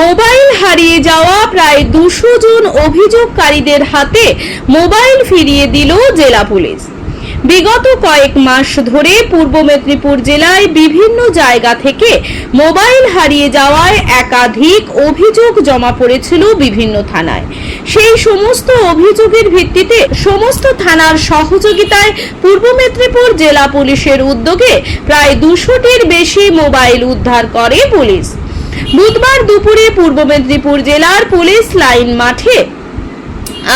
Mobile হারিয়ে যাওয়া প্রায় দুশো জন অভিযোগকারীদের হাতে মোবাইল ফিরিয়ে দিল জেলা পুলিশ। বিগত কয়েক মাস ধরে পূর্ব মেদিনীপুর জেলায় বিভিন্ন জায়গা থেকে মোবাইল হারিয়ে যাওয়ায় একাধিক অভিযোগ জমা পড়েছিল বিভিন্ন থানায়। সেই সমস্ত অভিযোগের ভিত্তিতে সমস্ত থানার সহযোগিতায় পূর্ব মেদিনীপুর জেলা পুলিশের উদ্যোগে প্রায় দুশোটির বেশি মোবাইল উদ্ধার করে পুলিশ। বুধবার দুপুরে পূর্ব মেদিনীপুর জেলার পুলিশ লাইন মাঠে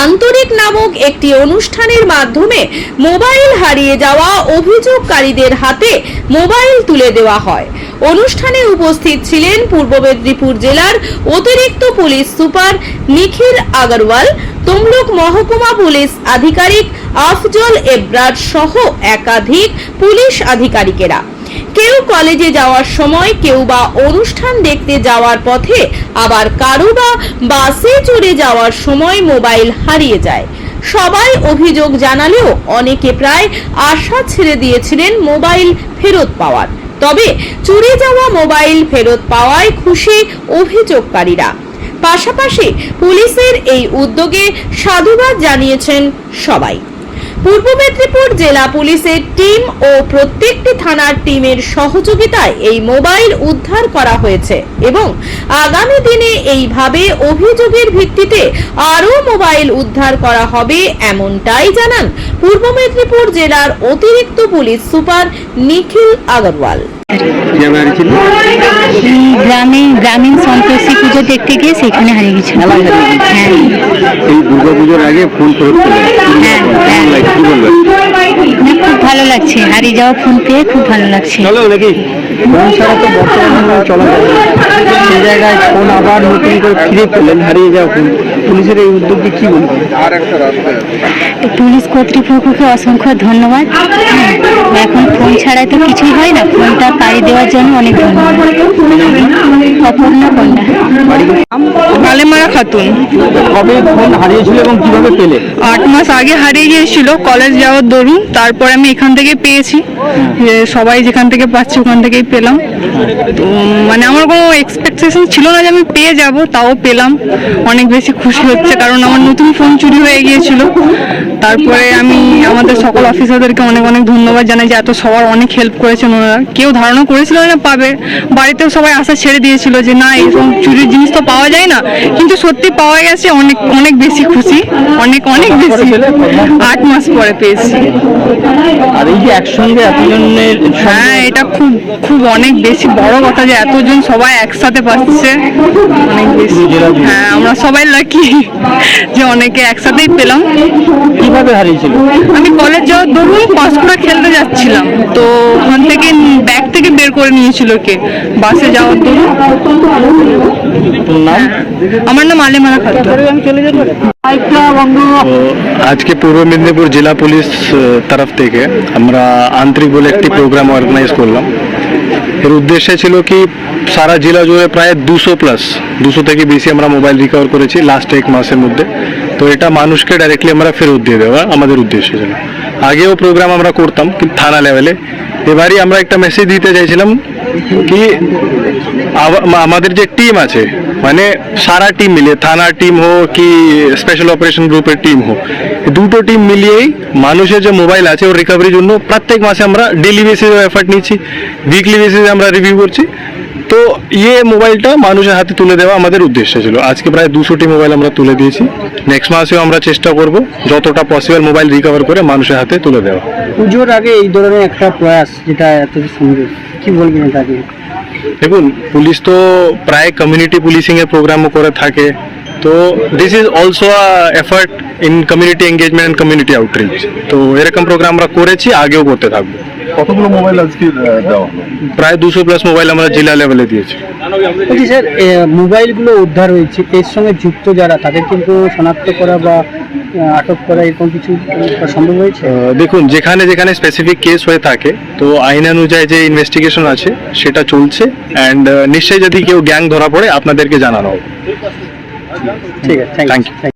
আন্তরিক নামক একটি অনুষ্ঠানের মাধ্যমে মোবাইল হারিয়ে যাওয়া অভিযোগকারীদের হাতে মোবাইল তুলে দেওয়া হয়। অনুষ্ঠানে উপস্থিত ছিলেন পূর্ব মেদিনীপুর জেলার অতিরিক্ত পুলিশ সুপার নিখিল আগরওয়াল, তমলুক মহকুমা পুলিশ আধিকারিক আফজল এব্রার সহ একাধিক পুলিশ আধিকারিকেরা। কেউ কলেজে যাওয়ার সময় কেউ বা অনুষ্ঠান দেখতে যাওয়ার পথে আবার কারও বা বাসে চড়ে যাওয়ার সময় মোবাইল হারিয়ে যায়। সবাই অভিযোগ জানালেও অনেকে প্রায় আশা ছেড়ে দিয়েছিলেন মোবাইল ফেরত পাওয়ার। তবে চুরি যাওয়া মোবাইল ফেরত পাওয়ায় খুশি অভিযোগকারীরা। পাশাপাশি পুলিশের এই উদ্যোগে সাধুবাদ জানিয়েছেন সবাই। পূর্ব মেদিনীপুর জেলা পুলিশের টিম ও প্রত্যেকটি থানার টিমের সহযোগিতায় এই মোবাইল উদ্ধার করা হয়েছে এবং আগামী দিনে এইভাবে অভিযোগের ভিত্তিতে আরও মোবাইল উদ্ধার করা হবে এমনটাই জানান পূর্ব মেদিনীপুর জেলার অতিরিক্ত পুলিশ সুপার নিখিল আগরওয়াল। গ্রামে গ্রামীণ সন্তোষী পুজো দেখতে গিয়ে সেখানে হারিয়ে গেছে। হ্যাঁ। এই দুর্গা পুজোর আগে ফোন পেলেন হ্যাঁ, না, খুব ভালো লাগছে। হারিয়ে যাওয়া ফোন পেয়ে খুব ভালো লাগছে। চলো নাকি ছাড়া তো বর্তমানে চলা জায়গায় ফোন আবার নতুন করে ফিরে পেলেন হারিয়ে যাওয়া ফোন পুলিশের এই উদ্যোগকে কি বলবেন পুলিশ কর্তৃপক্ষকে অসংখ্য ধন্যবাদ। এখন ফোন ছাড়াই তো কিছুই হয় না ফোনটা পাড়ি দেওয়ার জন্য অনেক ধন্যবাদ। অপর্ণা পণ্ডা মালেমারা খাতুন। কবে ফোন হারিয়েছিল এবং কীভাবে পেলে? আট মাস আগে হারিয়ে গিয়েছিল কলেজ যাওয়ার দরুন তারপরে আমি এখান থেকে পেয়েছি। যে সবাই যেখান থেকে পাচ্ছে ওখান থেকেই পেলাম। তো মানে আমার কোনো এক্সপেকটেশন ছিল না যে আমি পেয়ে যাব তাও পেলাম। অনেক বেশি খুশি হচ্ছে কারণ আমার নতুন ফোন চুরি হয়ে গিয়েছিল। তারপরে আমি আমাদের সকল অফিসারদেরকে অনেক অনেক ধন্যবাদ জানাই যে এত সবার অনেক হেল্প করেছেন ওনারা। কেউ ধারণা করেছিল না পাবে। বাড়িতেও সবাই আশা ছেড়ে দিয়েছিল যে না এইরকম চুরির জিনিস তো পাওয়া যায় না। কিন্তু সত্যি পাওয়া গেছে অনেক অনেক বেশি খুশি। অনেক অনেক বেশি। আট মাস পরে পেয়েছি। আর এই যে একসঙ্গে এতজনের হ্যাঁ এটা খুব খুব অনেক বেশি বড় কথা যে এতজন সবাই একসাথে পাচ্ছে অনেক বেশি। হ্যাঁ আমরা সবাই লাকি যে অনেকে একসাথেই পেলাম। কীভাবে হারিয়েছিল? আমি কলেজ যাওয়ার দরুন পাঁশকুড়া খেলতে যাচ্ছিলাম। তো ওখান থেকে ব্যাগ থেকে বের করে নিয়েছিল কে? বাসে যাওয়ার দরুন। নাম? আমার নাম আলেমারা খাতুন। আজকে পূর্ব মেদিনীপুর জেলা পুলিশ তরফ থেকে আমরা আন্তরিক বলে একটি প্রোগ্রাম অর্গানাইজ করলাম। এর উদ্দেশ্য ছিল কি, সারা জেলা জুড়ে প্রায় দুশো প্লাস দুশো থেকে বেশি আমরা মোবাইল রিকভার করেছি লাস্ট এক মাসের মধ্যে। তো এটা মানুষকে ডাইরেক্টলি আমরা ফেরত দিয়ে দেওয়া আমাদের উদ্দেশ্য ছিল। আগেও প্রোগ্রাম আমরা করতাম, কিন্তু থানা লেভেলে এবারই আমরা একটা মেসেজ দিতে চাইছিলাম কি আমাদের যে টিম আছে মানে সারা টিম মিলিয়ে থানার টিম হোক কি স্পেশাল অপারেশন গ্রুপের টিম হোক দুটো টিম মিলিয়েই মানুষের যে মোবাইল আছে, ওর রিকভারির জন্য প্রত্যেক মাসে আমরা ডেলি বেসিসে এফার্ট নিচ্ছি উইকলি বেসিসে আমরা রিভিউ করছি। তো ইয়ে মোবাইলটা মানুষের হাতে তুলে দেওয়া আমাদের উদ্দেশ্য ছিল। আজকে প্রায় দুশোটি মোবাইল আমরা তুলে দিয়েছি। নেক্সট মাসেও আমরা চেষ্টা করব যতটা পসিবল মোবাইল রিকভার করে মানুষের হাতে তুলে দেওয়া। পুজোর আগে এই ধরনের একটা প্রয়াস যেটা এত সুন্দর কি বলবেন এটাকে দেখুন, পুলিশ তো প্রায় কমিউনিটি পুলিশিং এর প্রোগ্রামও করে থাকে। তো this is also a effort in community engagement and community outreach তো এরকম প্রোগ্রাম আমরা করেছি, আগেও করতে থাকব। কতগুলো মোবাইল আজকে দেওয়া হলো? প্রায় দুশো প্লাস মোবাইল আমরা জেলা লেভেলে দিয়েছি। বলছি স্যার মোবাইলগুলো উদ্ধার হয়েছে এর সঙ্গে যুক্ত যারা তাদের কিন্তু শনাক্ত করা বা আটক করা এরকম কিছু সম্ভব হয়েছে? দেখুন যেখানে যেখানে স্পেসিফিক কেস হয়ে থাকে তো আইন অনুযায়ী যে ইনভেস্টিগেশন আছে সেটা চলছে অ্যান্ড নিশ্চয়ই যদি কেউ গ্যাং ধরা পড়ে আপনাদেরকে জানানো হবে। ঠিক আছে thank you you.